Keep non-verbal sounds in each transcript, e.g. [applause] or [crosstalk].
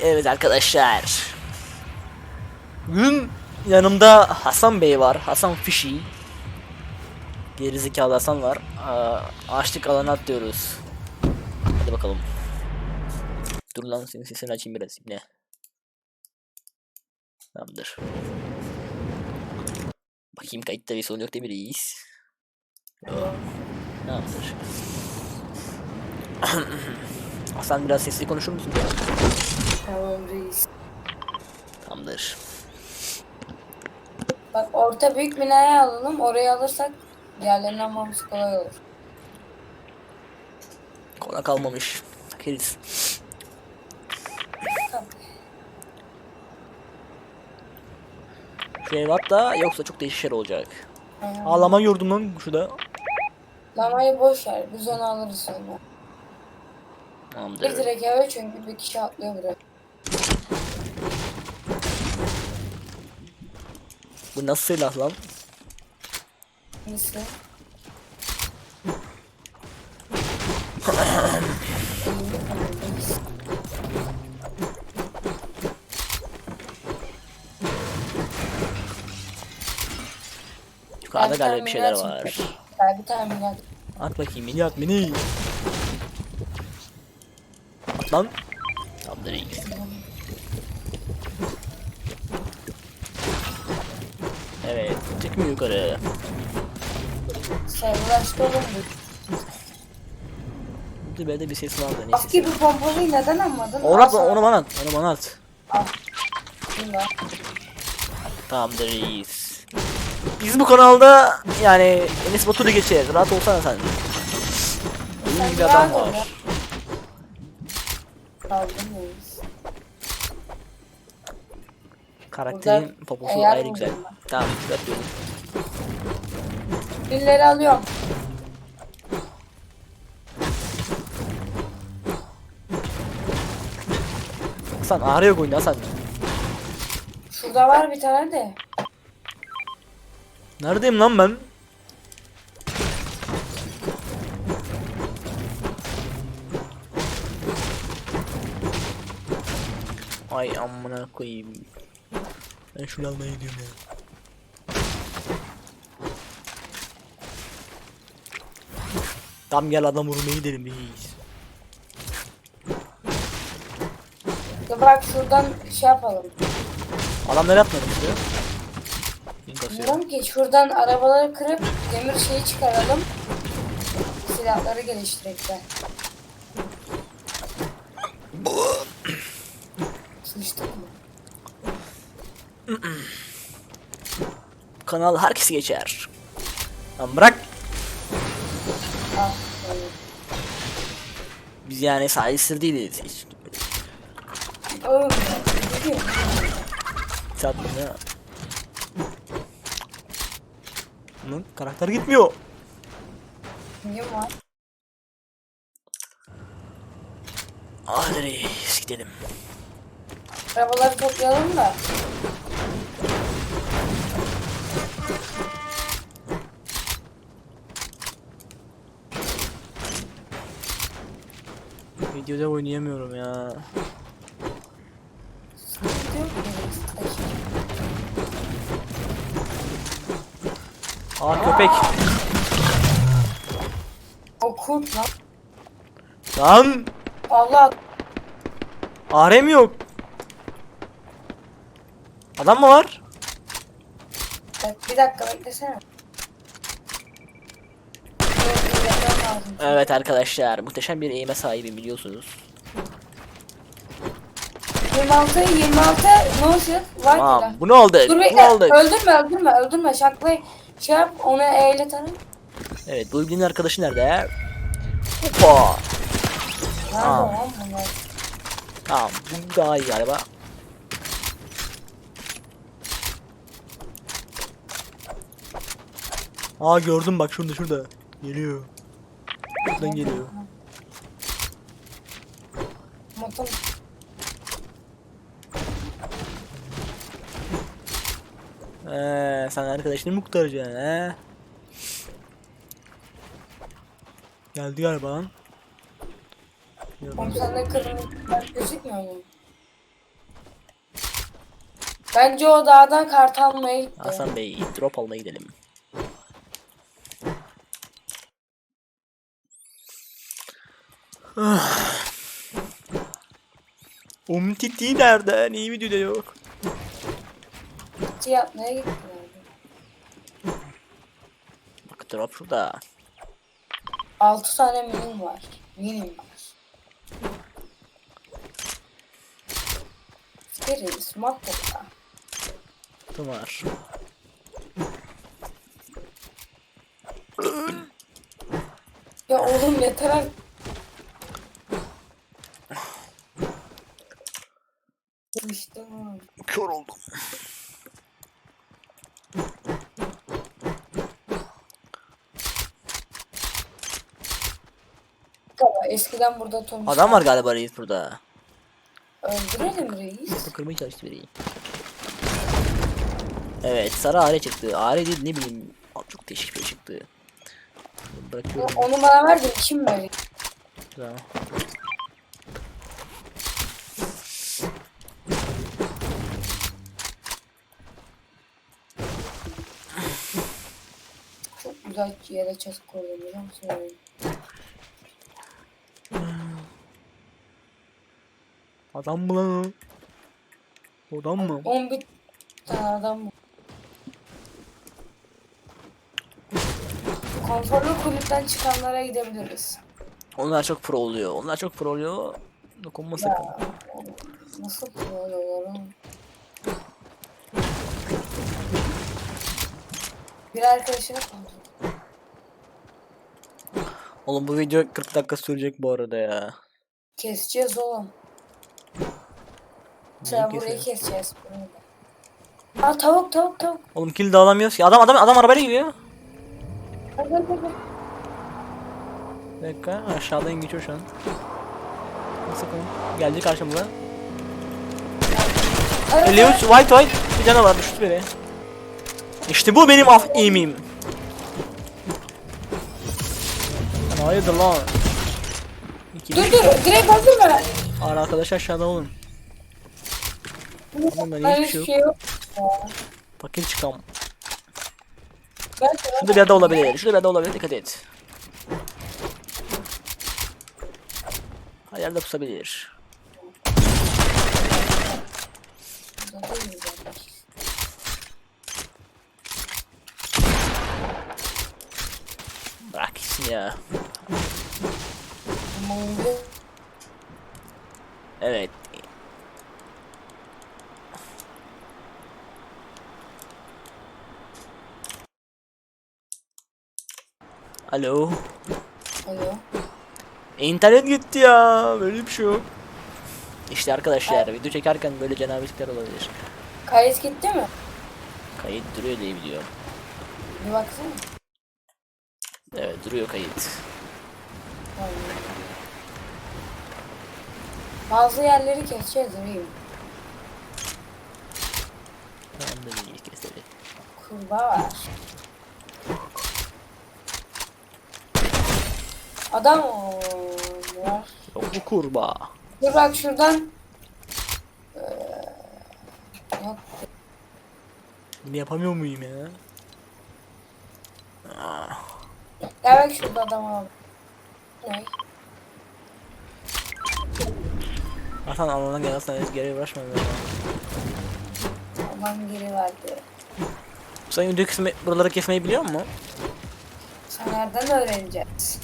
Evet arkadaşlar. Bugün yanımda Hasan Bey var. Hasan Fişi. Gerizekalı Hasan var. Aa, Açlık alanı atlıyoruz. Hadi bakalım. Dur lan senin sesini açayım biraz. Ne? Tamamdır. Bakayım kayıtta bir sorun yok değil mi reis? Tamamdır. [clears throat] [clears throat] Hasan biraz sesli konuşur musun? Tamam reis. Tamamdır. Bak orta büyük binayı alalım. Orayı alırsak diğerlerini almamız kolay olur. Kona kalmamış. Takeriz. Tabii. Şu ev da yoksa çok değişik şeyler olacak. Aynen. Ağlama yurdum lan şurada. Lamayı boş ver. Biz onu alırız sonra. Bir Tamamdır. direkt eve çünkü bir kişi atlıyor buraya. Bu nasıl silah lan? Neyse. Yukarıda galiba bir şeyler var. Ben bir tane milyar. At bakayım mini at mini. At lan. Tamamdır iyi. Evet. Çıkmıyor yukarı. Sayılaştı oğlum bu. Dur be de bir ses vardı Bak neyse. gibi pompalıyı neden almadın? Onu at onu bana at. Onu bana at. Tamamdır reis. Biz bu kanalda yani Enes Batur'u geçeriz. Rahat olsana sen. Sen bir adam var. Ya. Kaldım reis. Karakterin Burada poposu eğer ayrı güzel. buldum. Tamam çıkartıyorum. Birileri alıyorum. Hasan ağrı yok oyunda Hasan. Şurada var bir tane de. Neredeyim lan ben? Ay amına koyayım. Ben şunu almaya gidiyorum ya. Tam gel adam vurmaya gidelim reis. Ya bırak şuradan şey yapalım. Adam nereye atmadı işte? Diyorum ki şuradan arabaları kırıp demir şeyi çıkaralım. Silahları geliştirelim. Kanal herkes geçer. Lan bırak. Biz yani sahilsir değiliz hiç. Çatma ya. Bunun karakter gitmiyor. Kim var? Hadi gidelim. Arabaları toplayalım da. Videoda oynayamıyorum ya. Aa köpek. O kurt lan. Lan Allah arem yok. Adam mı var? Bir dakika beklesene. Evet, bir dakika lazım. Evet arkadaşlar muhteşem bir eğime sahibim biliyorsunuz. 26 26 no shit var Tamam ki bu ne oldu? Dur Bu bekle. ne oldu? Öldürme öldürme öldürme. Şaklayı şey yap onu eyle tanı. Evet bu ilginin arkadaşı nerede? Hoppa. Lan bunlar? Tamam bu daha iyi galiba. Aa gördüm bak şurada şurada. Geliyor. Buradan geliyor. Motor. Ee, sen arkadaşını mı kurtaracaksın he? Geldi galiba lan. Oğlum sende kırmızı gözükmüyor mu? Bence o dağdan kart almaya gitti. Hasan Bey drop almaya gidelim. [sighs] Umtiti nerede? Niye videoda yok? Şey yapmaya gittiler. Bak drop şurada. 6 tane minim var. Minim var. Biri smart topla. Var. Ya oğlum yeter artık. İşte bu. Kör oldum. Galiba Eskiden burada Tom Adam var galiba reis burada. Öldürelim reis. Kırmaya çalıştı biri. Evet sarı are çıktı. Are değil ne bileyim. Abi, Çok değişik bir şey çıktı. Bırakıyorum. Onu bana ver de kim verir? Tamam. Güzel yere çatık koydum biliyor musun? Adam mı lan o? Adam mı? 11 tane adam var. Konforlu kulüpten çıkanlara gidebiliriz. Onlar çok pro oluyor. Onlar çok pro oluyor. Dokunma sakın. Ya, nasıl böyle oğlum? Bir arkadaşına kontrol. Oğlum bu video 40 dakika sürecek bu arada ya. Keseceğiz oğlum. Sen burayı keseceğiz? Aa tavuk tavuk tavuk. Oğlum kill de alamıyoruz ki. Adam adam adam arabayla geliyor. Hadi hadi hadi. Bir dakika aşağıdan geçiyor şu an. Sakın. Geldi karşımıza. Hadi, 53 white white bir tane var düştü biri. İşte bu benim af aim'im. Hayırdır lan? İki Dur dur direkt öldürme. Ara arkadaş aşağıda oğlum. Oğlum ben Hayır hiçbir şey yok. yok. Fakir çıkam. Şurada bir yerde olabilir. Şurada bir yerde olabilir. Dikkat et. Her yerde pusabilir. Bırak ya. Evet. Alo. Alo. İnternet gitti ya. Böyle bir şey yok. İşte arkadaşlar video çekerken böyle cenabetlikler olabilir. Kayıt gitti mi? Kayıt duruyor diye biliyorum. Bir baksana. Evet duruyor kayıt. Bazı yerleri keseceğiz durayım. Tamam da iyi keselim. Kurbağa var. Adam o var. Yok bu kurbağa. Dur bak şuradan. Ee, yok. Bunu yapamıyor muyum ya? Gel bak şurada adam var. Ne? Hasan Allah'tan gel Hasan hiç geri uğraşma. ya. Adam geri verdi. Sen video kesme, buraları kesmeyi biliyor musun? Sen nereden öğreneceğiz?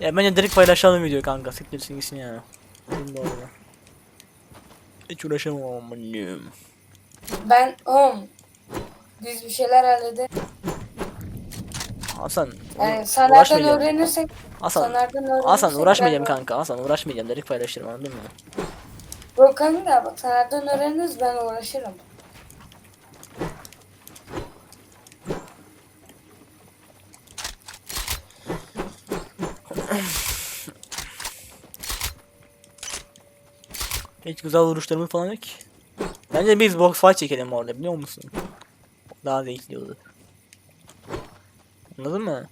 Ya bence direkt paylaşalım video kanka. Siktirsin gitsin ya. Benim bu arada. Hiç uğraşamam amanım. Ben oğlum. Biz bir şeyler halledelim. Hasan. Yani sen nereden uğraşmayacağım. öğrenirsek Hasan. öğrenirsek Hasan uğraşmayacağım ben- kanka. Hasan uğraşmayacağım. Direkt paylaşırım anladın mı? Yok kanka bak sen nereden öğreniriz ben uğraşırım. Hiç güzel vuruşlarımız falan yok ki. Bence biz box fight çekelim orada biliyor musun? Daha zevkli olur. Anladın mı?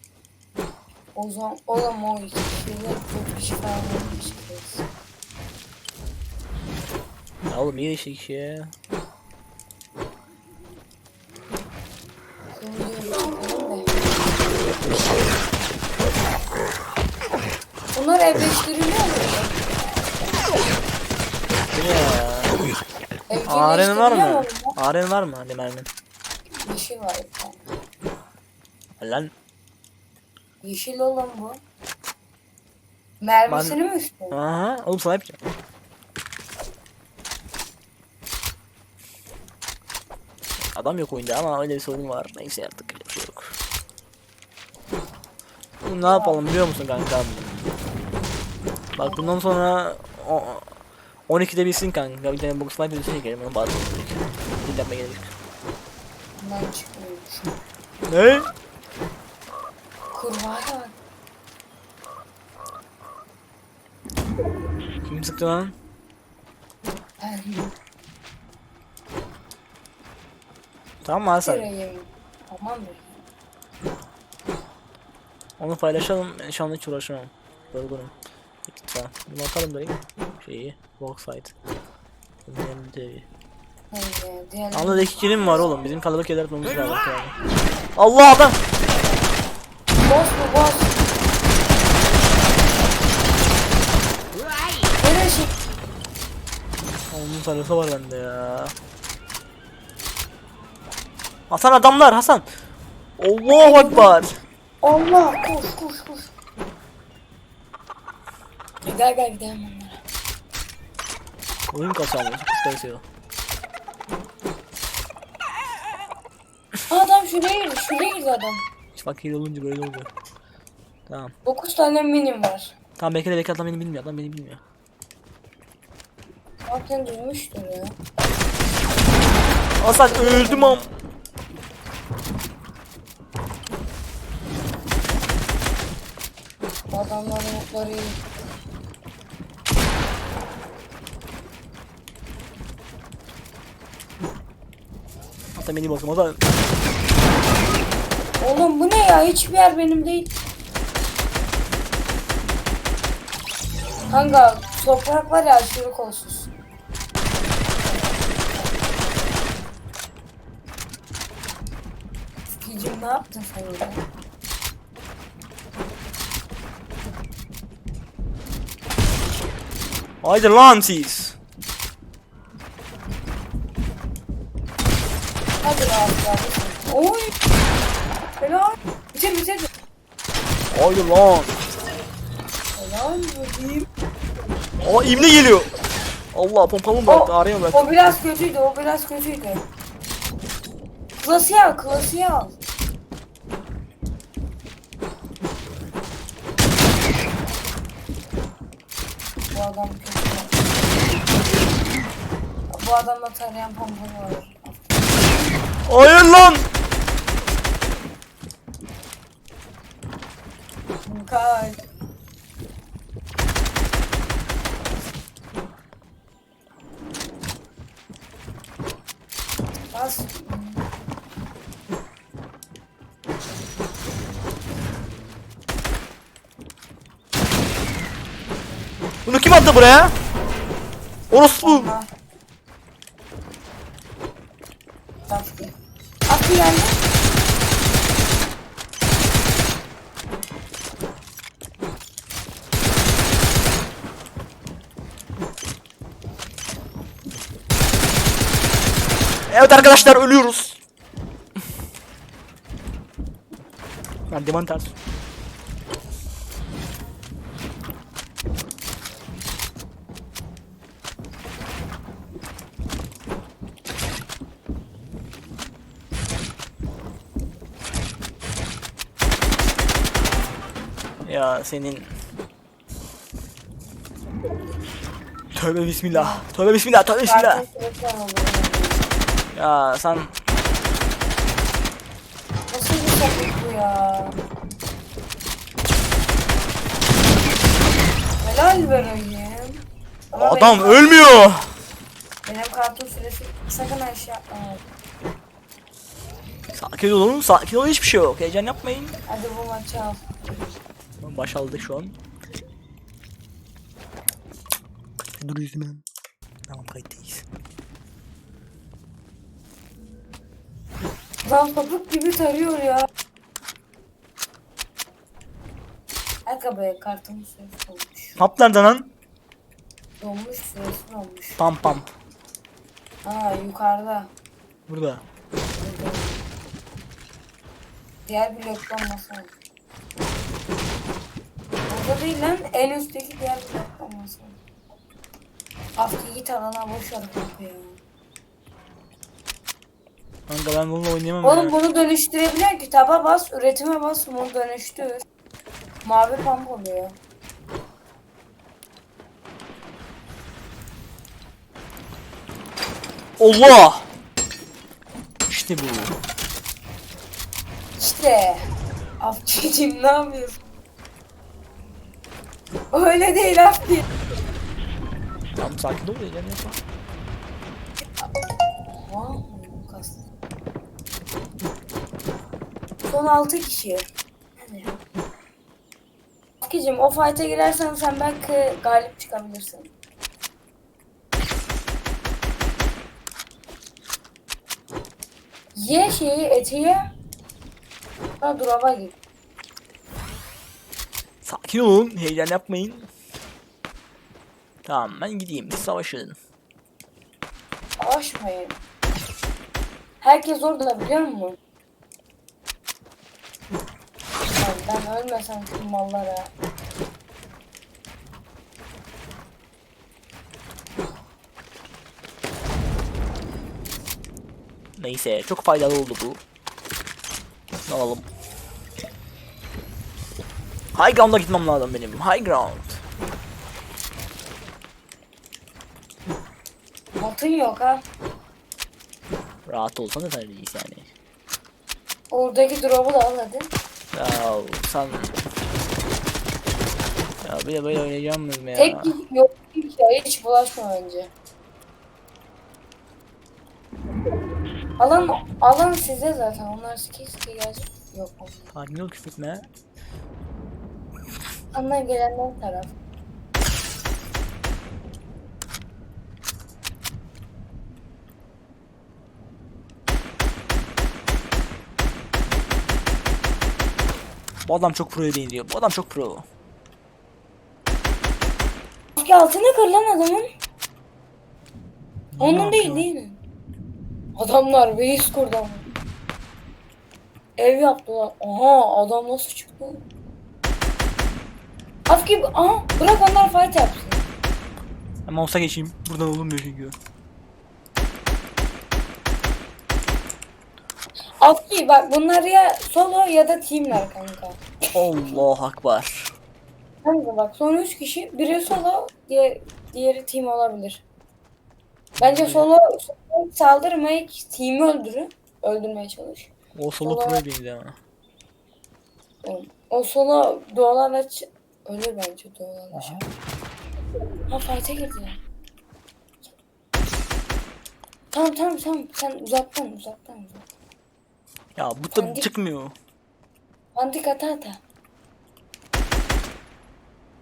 O zaman o zaman o iki kişiyle dört kişi falan olmuş kız. Ya oğlum niye iki ya? Bunlar evleştiriliyor mu? Ya. Var mı? Aren var mı? Hadi mermin. Bir şey var. Lan Yeşil olan bu. Mermisini mi üstü? Aha. Oğlum sana yapacağım. Adam yok oyunda ama öyle bir sorun var. Neyse artık şey. Şimdi ne yapalım biliyor musun kanka? Bak bundan sonra o, 12'de bilsin kanka. Bir tane box fight videosu çekelim. Onu bazı olacak. Dinlenme gelecek. Bundan çıkmıyormuş. Ne? Kurbağa da var. Kim sıktı lan? Ben Tamam mı Hasan? Tamamdır. Onu paylaşalım. Ben şu anda hiç uğraşamam. Yorgunum. Lütfen. Bunu atalım direkt. Şeyi. Box fight. Önemli değil. Neyse, diğer... Anladaki kilim var oğlum. Bizim kalabalık yer atmamız lazım. Allah adam! Boss bu boss. Nereye şey? Onun sarısı var bende ya. Hasan adamlar Hasan. Allahu Ekber. Allah koş koş koş. Gel gel gidelim onlara. Oyun. Çok istiyor. Aa, adam şuraya girdi şuraya girdi adam. Bak iyi olunca böyle oluyor. Tamam. 9 tane minim var. Tamam bekle bekle adam beni bilmiyor. Adam beni bilmiyor. Zaten duymuştur ya. Hasan öldüm am. Bu adamların mutları iyi. Hasan beni basın. Hasan. Oğlum bu ne ya? Hiçbir yer benim değil. Kanka toprak var ya aşırı kolsuz. Ya? Haydi lan siz. Hadi rahat kardeşim. Oy! Helal. Bitir bitir. Haydi lan. Helal bakayım. Aa imle geliyor. Allah pompamı bıraktı. Araya bıraktı. o biraz kötüydü, o biraz kötüydü. Klasiği al, klasiği al. Adam kötü. Bu adamla tarayan pompalı var. Hayır lan. Kay. Attı buraya? Orospu. Attı yani. Evet arkadaşlar ölüyoruz. Diman ters. Ya senin Tövbe bismillah. Tövbe bismillah. Tövbe bismillah. Ya sen Nasıl bir sapık bu ya? Helal be rahim. Ama adam benim, ölmüyor. benim kartım süresi sakın aşağı atma. Sakin olun, sakin olun hiçbir şey yok. Heyecan yapmayın. Hadi bu maçı al. Baş aldık şu an. Dur yüzüme. Tamam kayıttayız. Lan sapık gibi tarıyor ya. Be kartımın süresi dolmuş. Hap nerede lan? Dolmuş süresi dolmuş. Pam pam. Ha yukarıda. Burada. Burada. Diğer blokta olması lazım. Burada değil lan en üstteki diğer blokta olması lazım. Afki git alana boş ver kanka ya. Kanka ben bununla oynayamam Oğlum ya. bunu dönüştürebiliyor ki taba bas üretime bas bunu dönüştür. Mavi pamuk oluyor. Allah! İşte bu. İşte. Afki'cim [laughs] ne yapıyorsun? Öyle değil Afki. Tamam sakin ol ya. yapma. Kastı. Son 6 kişi. Hadi. Afki'cim o fight'a girersen sen belki galip çıkabilirsin. Ye şeyi etiği. Ha duraba gir. Sakin olun. Heyecan yapmayın. Tamam ben gideyim. Siz savaşın. Savaşmayın. Herkes orada biliyor musun? Lan ben ölmesem şu mallara. Neyse çok faydalı oldu bu. Ne alalım. High ground'a gitmem lazım benim. High ground. Altın yok ha. Rahat olsan da reis yani. Oradaki drop'u da al hadi. Ya sen... Ya böyle böyle oynayacağım mı ya? Tek yok hiç ya hiç bulaşma bence. Alan alan size zaten onlar sike sike gelecek. Yok. Sakin ol küfretme. Ondan gelenler taraf. Bu adam çok pro'ya benziyor. Bu adam çok pro. Peki altını kır lan adamın. Onun değil değil? Adamlar beis kurdu ama. Ev yaptılar. Aha adam nasıl çıktı? Afki aha bırak onlar fight yapsın. Ben mouse'a geçeyim. Buradan olmuyor çünkü. Afki bak bunlar ya solo ya da teamler kanka. Allah akbar. Kanka bak son 3 kişi biri solo diğer diğeri team olabilir. Bence solo, solo saldırmayı team'i öldürün. Öldürmeye çalış. O solo Allah. pro'ya benziyor ama. O, solo doğalarla ç- ölür bence doğalarla. şey. Ha fight'e girdiler. Tamam tamam tamam sen uzaktan uzaktan uzaktan. Ya bu da Kendi- çıkmıyor. Antik ata ata.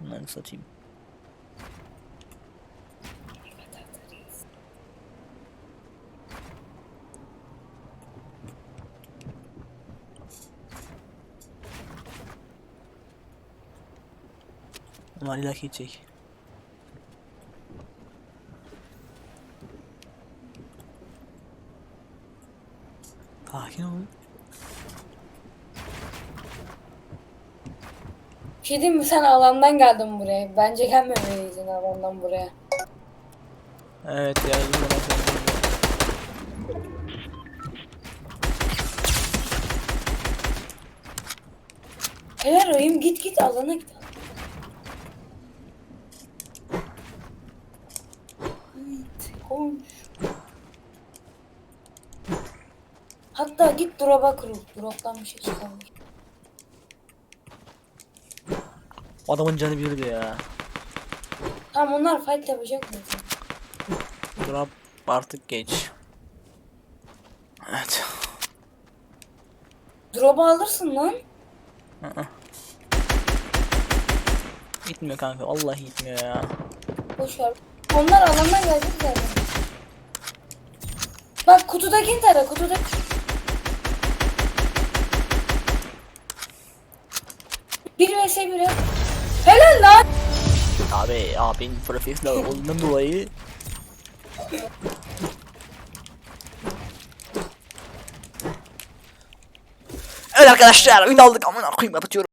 Bunları satayım. Bunlar ilaki gidecek. Sakin ol. Bir şey diyeyim mi sen alandan geldin buraya. Bence gelmemeliydin alandan buraya. Evet ya. yine ben Helal oyum git git alana. Git, Koş. Hatta git drop'a kurul. Drop'tan bir şey. O adamın canı birdi ya. Tamam onlar fight yapacak zaten. Drop artık geç. Evet. Drop'u alırsın lan. Hı-hı. Gitmiyor kanka. Vallahi gitmiyor ya. Boş ver. Onlar alandan gelecek zaten. Bak kutudakini tara kutudaki. 1 vs 1 yap. Helal lan. Abi abin profesyonel olduğundan dolayı Evet arkadaşlar oyun aldık amına koyayım kapatıyorum.